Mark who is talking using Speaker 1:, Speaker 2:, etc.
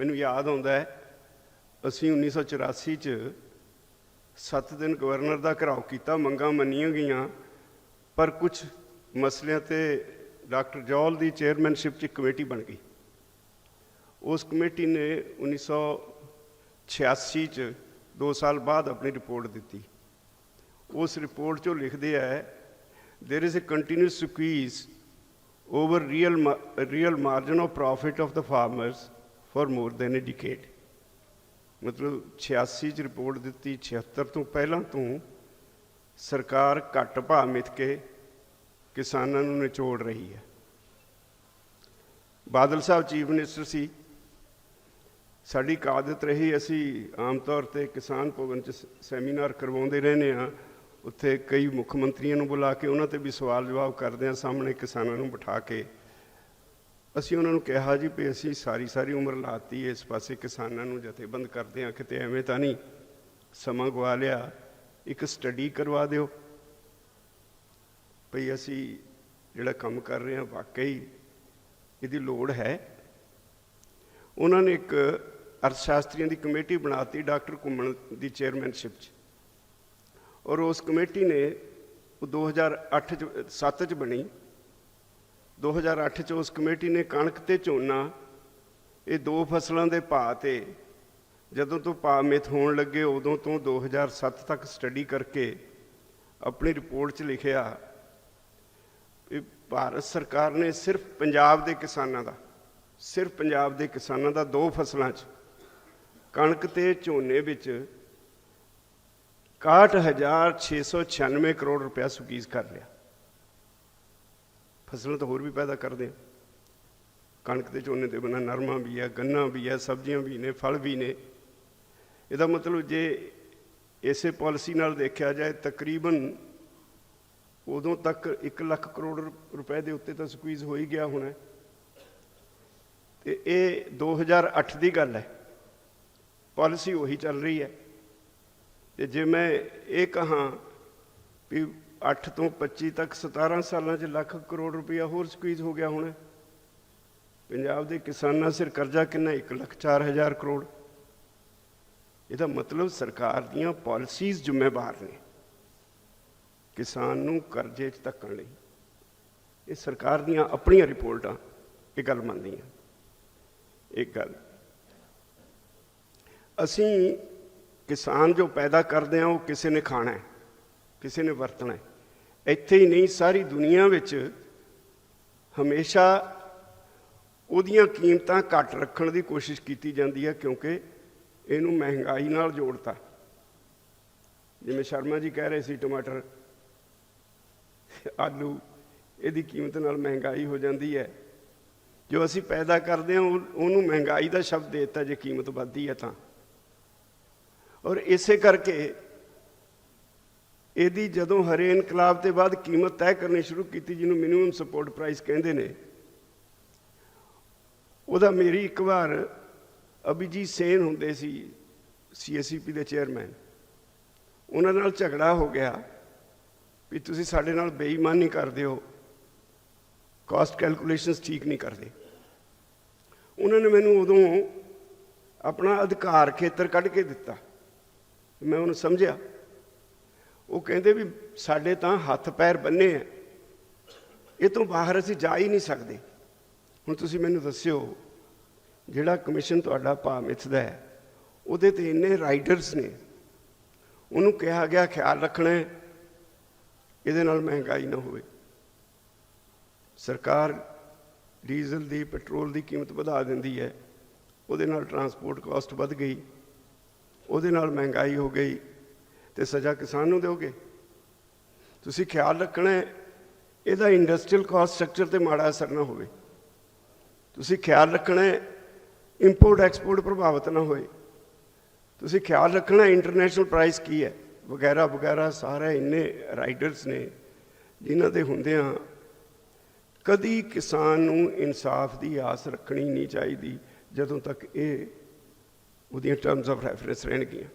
Speaker 1: ਮੈਨੂੰ ਯਾਦ ਆਉਂਦਾ ਹੈ, ਅਸੀਂ 1984 ਚ 7 ਦਿਨ ਗਵਰਨਰ ਦਾ ਘਰਾਓ ਕੀਤਾ, ਮੰਗਾਂ ਮੰਨੀਆਂ ਗਈਆਂ, ਪਰ ਕੁਝ ਮਸਲਿਆਂ ਤੇ ਡਾਕਟਰ ਜੌਲ ਦੀ ਚੇਅਰਮੈਨਸ਼ਿਪ ਚ ਇੱਕ ਕਮੇਟੀ ਬਣ ਗਈ। ਉਸ ਕਮੇਟੀ ਨੇ 1986 ਚ 2 ਸਾਲ ਬਾਅਦ ਆਪਣੀ ਰਿਪੋਰਟ ਦਿੱਤੀ। ਉਸ ਰਿਪੋਰਟ 'ਚੋਂ ਲਿਖਦੇ ਆ, there is a continuous squeeze over real ma- real margin of profit of the farmers for more than a decade ਮਤਲਬ 86 ਚ ਰਿਪੋਰਟ ਦਿੱਤੀ 76 ਤੋਂ ਪਹਿਲਾਂ ਤੋਂ ਸਰਕਾਰ ਘੱਟ ਭਾਅ ਮਿਥ ਕੇ ਕਿਸਾਨਾਂ ਨੂੰ ਨਿਚੋੜ ਰਹੀ ਹੈ। ਬਾਦਲ ਸਾਹਿਬ ਚੀਫ ਮਿਨਿਸਟਰ ਸੀ। ਸਾਡੀ ਕਾਦਤ ਰਹੀ, ਅਸੀਂ ਆਮ ਤੌਰ ਤੇ ਕਿਸਾਨ ਭਵਨ ਚ ਸ- ਸੈਮੀਨਾਰ ਕਰਵਾਉਂਦੇ ਰਹਿੰਦੇ ਆ ਉੱਥੇ ਕਈ ਮੁੱਖ ਮੰਤਰੀਆਂ ਨੂੰ ਬੁਲਾ ਕੇ ਉਹਨਾਂ ਤੇ ਵੀ ਸਵਾਲ ਜਵਾਬ ਕਰਦੇ ਆ ਸਾਹਮਣੇ ਕਿਸਾਨਾਂ ਨੂੰ ਬਿਠਾ ਕੇ ਅਸੀਂ ਉਹਨਾਂ ਨੂੰ ਕਿਹਾ ਜੀ ਵੀ ਅਸੀਂ ਸਾਰੀ ਸਾਰੀ ਉਮਰ ਲਾਤੀ, ਇਸ ਪਾਸੇ ਕਿਸਾਨਾਂ ਨੂੰ ਜਥੇਬੰਦ ਕਰਦੇ ਆ ਕਿਤੇ ਐਵੇਂ ਤਾਂ ਨਹੀਂ। ਸਮਾਂ ਗਵਾ ਲਿਆ, ਇੱਕ ਸਟੱਡੀ ਕਰਵਾ ਦਿਓ। ਭਈ ਅਸੀਂ ਜਿਹੜਾ ਕੰਮ ਕਰ ਰਹੇ ਹਾਂ, ਵਾਕਈ ਇਹਦੀ ਲੋੜ ਹੈ। ਉਹਨਾਂ ਨੇ ਇੱਕ ਅਰਥਸ਼ਾਸਤਰੀਆਂ ਦੀ ਕਮੇਟੀ ਬਣਾਤੀ, ਡਾਕਟਰ ਘੁੰਮਣ ਦੀ ਚੇਅਰਮੈਨਸ਼ਿਪ 'ਚ। ਔਰ ਉਸ ਕਮੇਟੀ ਨੇ ਉਹ 2008 ਚ 7 ਚ ਬਣੀ। 2008 ਚ ਉਸ ਕਮੇਟੀ ਨੇ ਕਣਕ ਤੇ ਝੋਨਾ, ਇਹ ਦੋ ਫਸਲਾਂ ਦੇ ਭਾਅ ਤੇ ਜਦੋਂ ਤੋਂ ਭਾਅ ਮਿੱਥ ਹੋਣ ਲੱਗੇ, ਉਦੋਂ ਤੋਂ 2007 ਤੱਕ ਸਟੱਡੀ ਕਰਕੇ ਆਪਣੀ ਰਿਪੋਰਟ 'ਚ ਲਿਖਿਆ ਵੀ ਭਾਰਤ ਸਰਕਾਰ ਨੇ ਸਿਰਫ ਪੰਜਾਬ ਦੇ ਕਿਸਾਨਾਂ ਦਾ, ਸਿਰਫ ਪੰਜਾਬ ਦੇ ਕਿਸਾਨਾਂ ਦਾ ਦੋ ਫਸਲਾਂ 'ਚ ਕਣਕ ਤੇ ਝੋਨੇ ਵਿੱਚ 61696 ਕਰੋੜ ਰੁਪਇਆ ਸੁਕੀਜ਼ ਕਰ ਲਿਆ। ਫਸਲਾਂ ਤਾਂ ਹੋਰ ਵੀ ਪੈਦਾ ਕਰਦੇ। ਆ ਕਣਕ ਤੇ ਝੋਨੇ ਤੇ ਬਿਨਾਂ ਨਰਮਾ ਵੀ ਹੈ, ਗੰਨਾ ਵੀ ਹੈ, ਸਬਜ਼ੀਆਂ ਵੀ ਨੇ, ਫਲ ਵੀ ਨੇ। ਇਹਦਾ ਮਤਲਬ ਜੇ ਇਸੇ ਪਾਲਿਸੀ ਨਾਲ ਦੇਖਿਆ ਜਾਏ, ਤਕਰੀਬਨ ਉਦੋਂ ਤੱਕ 1 ਲੱਖ ਕਰੋੜ ਰੁਪਏ ਦੇ ਉੱਤੇ ਤਾਂ ਸਕਵੀਜ਼ ਹੋ ਹੀ ਗਿਆ ਹੋਣਾ। ਤੇ ਇਹ 2008 ਦੀ ਗੱਲ ਹੈ। ਪਾਲਿਸੀ ਉਹੀ ਚੱਲ ਰਹੀ ਹੈ। ਤੇ ਜੇ ਮੈਂ ਇਹ ਕਹਾਂ ਵੀ 8 ਤੋਂ 25 ਤੱਕ 17 ਸਾਲਾਂ 'ਚ ਲੱਖ ਕਰੋੜ ਰੁਪਇਆ ਹੋਰ ਸਕਵੀਜ਼ ਹੋ ਗਿਆ ਹੋਣਾ। ਪੰਜਾਬ ਦੇ ਕਿਸਾਨਾਂ ਸਿਰ ਕਰਜ਼ਾ ਕਿੰਨਾ? 1 ਲੱਖ 4 ਹਜ਼ਾਰ ਕਰੋੜ। ਇਹਦਾ ਮਤਲਬ ਸਰਕਾਰ ਦੀਆਂ ਪਾਲਿਸੀਜ਼ ਜ਼ਿੰਮੇਵਾਰ ਨੇ। ਕਿਸਾਨ ਨੂੰ ਕਰਜ਼ੇ 'ਚ ਧੱਕਣ ਲਈ। ਇਹ ਸਰਕਾਰ ਦੀਆਂ ਆਪਣੀਆਂ ਰਿਪੋਰਟਾਂ, ਇਹ ਗੱਲ ਮੰਨਦੀਆਂ ਇੱਕ ਗੱਲ, ਅਸੀਂ ਕਿਸਾਨ ਜੋ ਪੈਦਾ ਕਰਦੇ ਆ ਉਹ ਕਿਸੇ ਨੇ ਖਾਣਾ ਹੈ। ਕਿਸੇ ਨੇ ਵਰਤਣਾ ਇੱਥੇ ਹੀ ਨਹੀਂ, ਸਾਰੀ ਦੁਨੀਆ ਵਿੱਚ ਹਮੇਸ਼ਾ ਉਹਦੀਆਂ ਕੀਮਤਾਂ ਘੱਟ ਰੱਖਣ ਦੀ ਕੋਸ਼ਿਸ਼ ਕੀਤੀ ਜਾਂਦੀ ਹੈ ਕਿਉਂਕਿ ਇਹਨੂੰ ਮਹਿੰਗਾਈ ਨਾਲ ਜੋੜਤਾ। ਜਿਵੇਂ ਸ਼ਰਮਾ ਜੀ ਕਹਿ ਰਹੇ ਸੀ, ਟਮਾਟਰ, ਆਲੂ, ਇਹਦੀ ਕੀਮਤ ਨਾਲ ਮਹਿੰਗਾਈ ਹੋ ਜਾਂਦੀ ਹੈ। ਜੋ ਅਸੀਂ ਪੈਦਾ ਕਰਦੇ ਹਾਂ, ਉਹ- ਉਹਨੂੰ ਮਹਿੰਗਾਈ ਦਾ ਸ਼ਬਦ ਦੇ ਦਿੱਤਾ, ਜੇ ਕੀਮਤ ਵੱਧਦੀ ਹੈ ਤਾਂ। ਔਰ ਇਸੇ ਕਰਕੇ ਇਹਦੀ ਜਦੋਂ ਹਰੇ ਇਨਕਲਾਬ ਤੇ ਬਾਅਦ ਕੀਮਤ ਤੈਅ ਕਰਨੀ ਸ਼ੁਰੂ ਕੀਤੀ ਜਿਹਨੂੰ ਮਿਨੀਮਮ ਸਪੋਰਟ ਪ੍ਰਾਈਸ ਕਹਿੰਦੇ ਨੇ, ਉਹਦਾ ਮੇਰੀ ਇੱਕ ਵਾਰ ਅਭਿਜੀਤ ਸੇਨ ਹੁੰਦੇ ਸੀ ਸੀਐਸਸੀਪੀ ਦੇ ਚੇਅਰਮੈਨ ਉਹਨਾਂ ਨਾਲ ਝਗੜਾ ਹੋ ਗਿਆ ਵੀ ਤੁਸੀਂ ਸਾਡੇ ਨਾਲ ਬੇਈਮਾਨੀ ਕਰਦੇ ਹੋ ਕਾਸਟ ਕੈਲਕੂਲੇਸ਼ਨਸ ਠੀਕ ਨਹੀਂ ਕਰਦੇ। ਉਹਨਾਂ ਨੇ ਮੈਨੂੰ ਉਦੋਂ ਆਪਣਾ ਅਧਿਕਾਰ ਖੇਤਰ ਕੱਢ ਕੇ ਦਿੱਤਾ, ਮੈਂ ਉਹਨੂੰ ਸਮਝਿਆ। ਉਹ ਕਹਿੰਦੇ ਵੀ ਸਾਡੇ ਤਾਂ ਹੱਥ ਪੈਰ ਬੰਨੇ ਆ। ਇਹ ਤੋਂ ਬਾਹਰ ਅਸੀਂ ਜਾ ਹੀ ਨਹੀਂ ਸਕਦੇ। ਹੁਣ ਤੁਸੀਂ ਮੈਨੂੰ ਦੱਸਿਓ, ਜਿਹੜਾ ਕਮਿਸ਼ਨ ਤੁਹਾਡਾ ਭਾਅ ਮਿੱਥਦਾ ਹੈ, ਉਹਦੇ ਤੇ ਇੰਨੇ ਰਾਈਡਰਸ ਨੇ। ਉਹਨੂੰ ਕਿਹਾ ਗਿਆ, ਖਿਆਲ ਰੱਖਣਾ ਇਹਦੇ ਨਾਲ ਮਹਿੰਗਾਈ ਨਾ ਹੋਵੇ। ਸਰਕਾਰ ਡੀਜ਼ਲ ਦੀ, ਪੈਟਰੋਲ ਦੀ ਕੀਮਤ ਵਧਾ ਦਿੰਦੀ ਹੈ। ਉਹਦੇ ਨਾਲ ਟਰਾਂਸਪੋਰਟ ਕਾਸਟ ਵੱਧ ਗਈ। ਉਹਦੇ ਨਾਲ ਮਹਿੰਗਾਈ ਹੋ ਗਈ। ਤੇ ਸਜ਼ਾ ਕਿਸਾਨ ਨੂੰ ਦਿਓਗੇ? ਤੁਸੀਂ ਖਿਆਲ ਰੱਖਣਾ ਇਹਦਾ ਇੰਡਸਟਰੀਅਲ ਕਾਸਟ ਸਟਰਕਚਰ ਤੇ ਮਾੜਾ ਅਸਰ ਨਾ ਹੋਵੇ। ਤੁਸੀਂ ਖਿਆਲ ਰੱਖਣਾ ਇੰਪੋਰਟ ਐਕਸਪੋਰਟ ਪ੍ਰਭਾਵਿਤ ਨਾ ਹੋਏ। ਤੁਸੀਂ ਖਿਆਲ ਰੱਖਣਾ ਇੰਟਰਨੈਸ਼ਨਲ ਪ੍ਰਾਈਸ ਕੀ ਹੈ? ਵਗੈਰਾ ਵਗੈਰਾ, ਸਾਰੇ ਇੰਨੇ ਰਾਈਡਰਸ ਨੇ, ਜਿਨ੍ਹਾਂ ਦੇ ਹੁੰਦਿਆਂ ਕਦੀ ਕਿਸਾਨ ਨੂੰ ਇਨਸਾਫ ਦੀ ਆਸ ਰੱਖਣੀ ਨਹੀਂ ਚਾਹੀਦੀ, ਜਦੋਂ ਤੱਕ ਇਹ ਉਹਦੀਆਂ ਟਰਮਸ ਆਫ ਰੈਫਰੈਂਸ ਰਹਿਣਗੀਆਂ।